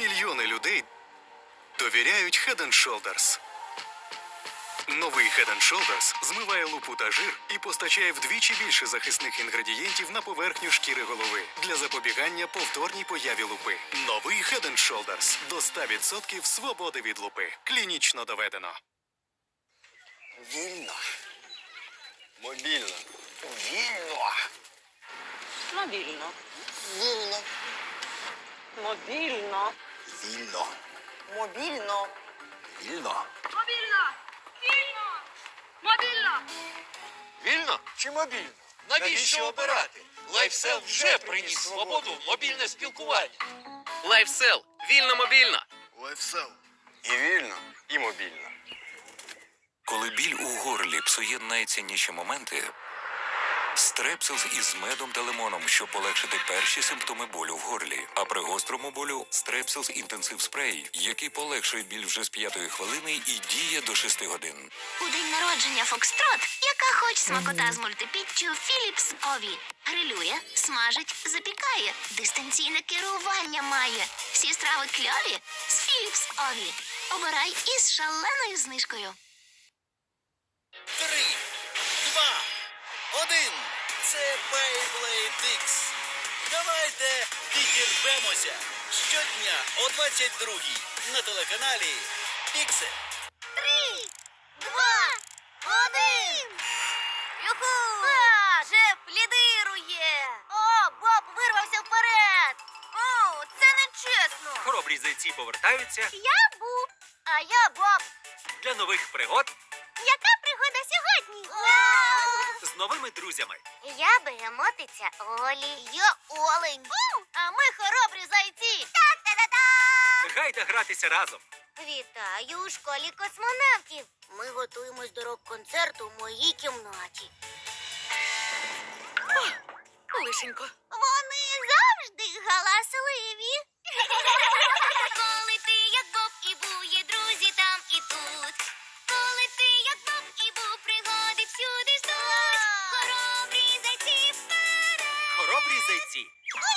Мільйони людей довіряють Head and Shoulders. Новий Head and Shoulders змиває лупу та жир і постачає вдвічі більше захисних інгредієнтів на поверхню шкіри голови для запобігання повторній появі лупи. Новий Head and Shoulders до 100% свободи від лупи. Клінічно доведено. Вільно. Мобільно. Вільно. Мобільно. Вільно. Мобільно. Вільно. Мобільно. Вільно. Мобільно! Вільно! Мобільно! Вільно чи мобільно? Навіщо обирати? Лайфсел вже приніс свободу в мобільне спілкування. Лайфсел. Вільно мобільно. Лайфсел. І вільно, і мобільно. Коли біль у горлі псує найцінніші моменти, стрепсилс із медом та лимоном, щоб полегшити перші симптоми болю в горлі. А при гострому болю стрепсилс інтенсив спрей, який полегшує біль вже з п'ятої хвилини і діє до шести годин. У день народження Фокстрот, яка хоч смакота з мультипіччю Філіпс Ові. Грилює, смажить, запікає, дистанційне керування має. Всі страви кльові з Філіпс Ові. Обирай із шаленою знижкою. Один. Це Beyblade X. Давайте відірвемося щодня о 22-й на телеканалі Піксель. Три, два, один. Юху! А, Жеф лідирує. О, Боб вирвався вперед. О, це не чесно. Хоробрі зайці повертаються Я Буб, а я Боб. для нових пригод Яка пригода сьогодні? з новими друзями. Я бегемотиця Олі. Я олень. А ми хоробрі зайці. Та-та-та-та! Гайда гратися разом. Вітаю у школі космонавтів. Ми готуємось до рок-концерту в моїй кімнаті. Лишенько. Вони завжди галасливі. Всюди ждуть. Хоробрі зайці вперед. Хоробрі зайці. Бу,